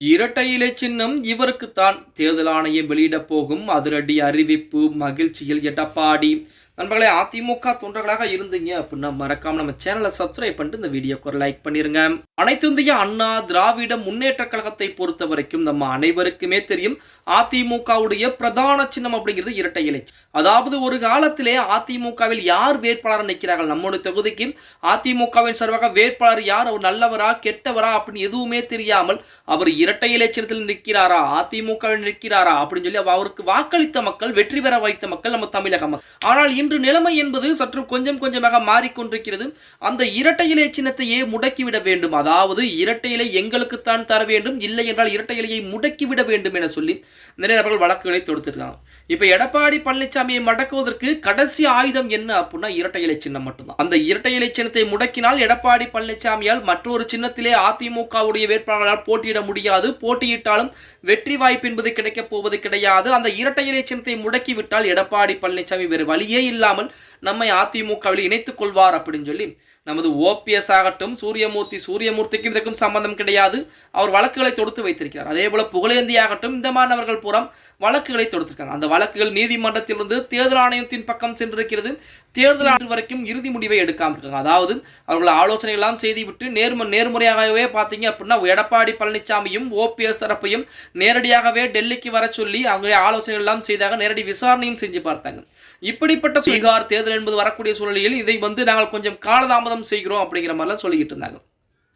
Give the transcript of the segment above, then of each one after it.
இரட்டை இலை சின்னம் இவருக்குத்தான் தேர்தல் ஆணையம் வெளியிடப் போகும். அதிரடி அறிவிப்பு மகிழ்ச்சியில் எடப்பாடி. நண்பர்களே அதிமுக தொண்டர்களாக இருந்தீங்க அப்படின்னா மறக்காம நம்ம சேனலை சப்ஸ்கிரைப் பண்ணிட்டு இந்த வீடியோக்கு ஒரு லைக் பண்ணிருங்க. அனைத்து இந்திய அண்ணா திராவிட முன்னேற்ற கழகத்தை பொறுத்த வரைக்கும் நம்ம அனைவருக்குமே தெரியும் அதிமுகவுடைய பிரதான சின்னம் அப்படிங்கிறது இரட்டை இலை அதாவது ஒரு காலத்திலே அதிமுகவில் யார் வேட்பாளர் நிற்கிறார்கள்? நம்முடைய தொகுதிக்கு அதிமுகவின் சார்பாக வேட்பாளர் யார்? அவர் நல்லவரா கெட்டவரா அப்படின்னு எதுவுமே தெரியாமல் அவர் இரட்டை இலை சின்னத்தில் நிற்கிறாரா? அதிமுகவில் நிற்கிறாரா? அப்படின்னு சொல்லி அவருக்கு வாக்களித்த மக்கள் வெற்றி பெற வைத்த மக்கள் நம்ம தமிழக மக்கள். ஆனால் இன்று நிலைமை என்பது சற்று கொஞ்சம் கொஞ்சமாக மாறிக்கொண்டிருக்கிறது. அந்த இரட்டை இலை சின்னத்தையே முடக்கிவிட வேண்டும். அதாவது இரட்டை இலை எங்களுக்குத்தான் தர வேண்டும். இல்லை என்றால் இரட்டை இலையை முடக்கிவிட வேண்டும் என சொல்லி நிறைய நபர்கள் வழக்குகளை தொடுத்திருக்காங்க. இப்ப எடப்பாடி பழனிசாமியை மடக்குவதற்கு கடைசி ஆயுதம் என்ன அப்படின்னா இரட்டை இலை சின்னம் மட்டும்தான். அந்த இரட்டை இலை சின்னத்தை முடக்கினால் எடப்பாடி பழனிசாமியால் மற்றொரு சின்னத்திலே அதிமுகவுடைய வேட்பாளர்களால் போட்டியிட முடியாது. போட்டியிட்டாலும் வெற்றி வாய்ப்பு என்பது கிடைக்கப் போவது கிடையாது. அந்த இரட்டை இலை சின்னத்தை முடக்கிவிட்டால் எடப்பாடி பழனிசாமி வேறு வழியே இல்லாமல் நம்மை அதிமுகவில் இணைத்துக் கொள்வார் அப்படின்னு சொல்லி நமது ஓபிஎஸ் ஆகட்டும் சூரியமூர்த்தி சூரியமூர்த்திக்கும் இதற்கும் சம்பந்தம் கிடையாது. அவர் வழக்குகளை தொடுத்து வைத்திருக்கிறார். அதே போல புகழேந்தி ஆகட்டும் இந்த மாணவர்கள் புறம் வழக்குகளை தொடுத்திருக்காங்க. அந்த வழக்குகள் நீதிமன்றத்திலிருந்து தேர்தல் ஆணையத்தின் பக்கம் சென்றிருக்கிறது. தேர்தல் ஆண்டு வரைக்கும் இறுதி முடிவை எடுக்காம இருக்காங்க. அதாவது அவர்கள் ஆலோசனை எல்லாம் செய்துவிட்டு நேர்ம நேர்முறையாகவே பார்த்தீங்க அப்படின்னா எடப்பாடி பழனிசாமியும் ஓபிஎஸ் தரப்பையும் நேரடியாகவே டெல்லிக்கு வர சொல்லி அவங்க ஆலோசனை எல்லாம் செய்தாக நேரடி விசாரணையும் செஞ்சு பார்த்தாங்க. இப்படிப்பட்ட பீகார் தேர்தல் என்பது வரக்கூடிய சூழ்நிலையில் இதை வந்து நாங்கள் கொஞ்சம் காலதாமதம் செய்கிறோம் அப்படிங்கிற மாதிரிலாம் சொல்லிக்கிட்டு இருந்தாங்க.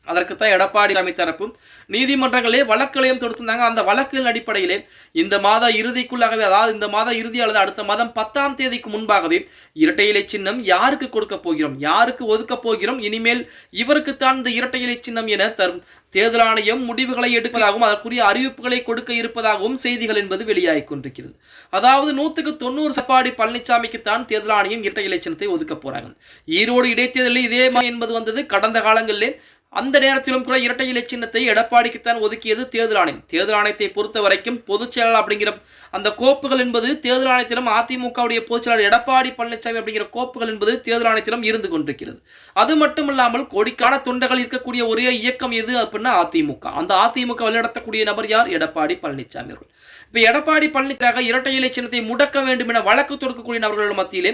அதற்குத்தான் எடப்பாடி சாமி தரப்பு நீதிமன்றங்களே வழக்குகளையும் தொடுத்திருந்தாங்க. அந்த வழக்குகளின் அடிப்படையிலே இந்த மாத இறுதிக்குள்ளாகவே அதாவது இந்த மாத இறுதி அல்லது அடுத்த மாதம் பத்தாம் தேதிக்கு முன்பாகவே இரட்டை இலை சின்னம் யாருக்கு கொடுக்க போகிறோம்? யாருக்கு ஒதுக்க போகிறோம்? இனிமேல் இவருக்குத்தான் இந்த இரட்டை இலை சின்னம் என தரும் தேர்தல் ஆணையம் முடிவுகளை எடுப்பதாகவும் அதற்குரிய அறிவிப்புகளை கொடுக்க இருப்பதாகவும் செய்திகள் என்பது வெளியாகி கொண்டிருக்கிறது. அதாவது நூத்துக்கு தொண்ணூறு சப்பாடி பழனிசாமிக்கு தான் தேர்தல் ஆணையம் இரட்டை இலை சின்னத்தை ஒதுக்க போறாங்க. ஈரோடு இடைத்தேர்தலில் இதே மாதிரி என்பது வந்தது. கடந்த காலங்களிலே அந்த நேரத்திலும் கூட இரட்டை இலை சின்னத்தை எடப்பாடிக்குத்தான் ஒதுக்கியது தேர்தல் ஆணையம். தேர்தல் ஆணையத்தை பொறுத்த வரைக்கும் பொதுச் செயலாளர் அப்படிங்கிற அந்த கோப்புகள் என்பது தேர்தல் ஆணையத்திலும் அதிமுகவுடைய பொதுச் செயலாளர் எடப்பாடி பழனிசாமி அப்படிங்கிற கோப்புகள் என்பது தேர்தல் ஆணையத்திலும் இருந்து கொண்டிருக்கிறது. அது மட்டும் இல்லாமல் கோடிக்கான தொண்டர்கள் இருக்கக்கூடிய ஒரே இயக்கம் எது அப்படின்னா அதிமுக. அந்த அதிமுக வழிநடத்தக்கூடிய நபர் யார்? எடப்பாடி பழனிசாமி அவர்கள். இப்போ எடப்பாடி பழனிக்காக இரட்டை இலை சின்னத்தை முடக்க வேண்டும் என வழக்கு தொடுக்கக்கூடிய நபர்கள் மத்தியிலே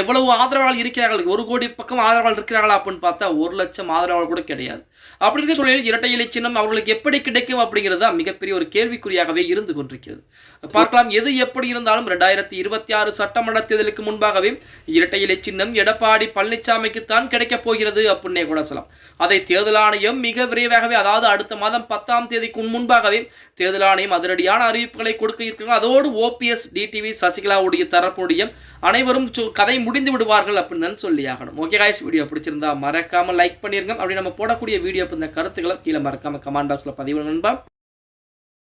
எவ்வளவு ஆதரவாளர்கள் இருக்கிறார்கள்? ஒரு கோடி பக்கம் ஆதரவாளர் இருக்கிறார்களா அப்படின்னு பார்த்தா ஒரு லட்சம் ஆதரவாளர் கூட கிடையாது. அப்படி இருக்க சூழலில் இரட்டை இலை சின்னம் அவர்களுக்கு எப்படி கிடைக்கும் அப்படிங்கிறது தான் மிகப்பெரிய ஒரு கேள்விக்குறியாகவே இருந்து கொண்டிருக்கிறது. பார்க்கலாம் எது எப்படி இருந்தாலும் ரெண்டாயிரத்தி இருபத்தி ஆறு சட்டமன்ற தேர்தலுக்கு முன்பாகவே இரட்டை இலை சின்னம் எடப்பாடி பழனிசாமிக்கு தான் கிடைக்கப் போகிறது அப்படின்னே கூட சொல்லலாம். அதை தேர்தல் ஆணையம் மிக விரைவாகவே அதாவது அடுத்த மாதம் பத்தாம் தேதிக்கு முன்பாகவே தேர்தல் ஆணையம் அதிரடியான அறிவிப்புகளை கொடுக்க இருக்கிறார்கள் அதோடு ஓபிஎஸ் டிடிவி சசிகலாவுடைய தரப்புடைய அனைவரும் கதை முடிந்து விடுவார்கள் அப்படின்னு சொல்லி ஆகணும் ஓகே காய்ஸ் வீடியோ பிடிச்சிருந்தா மறக்காம லைக் பண்ணிருங்க. அப்படி நம்ம போடக்கூடிய வீடியோ இந்த கருத்துக்களை கீழே மறக்காம கமெண்ட் பாக்ஸ்ல பதிவு நண்பா.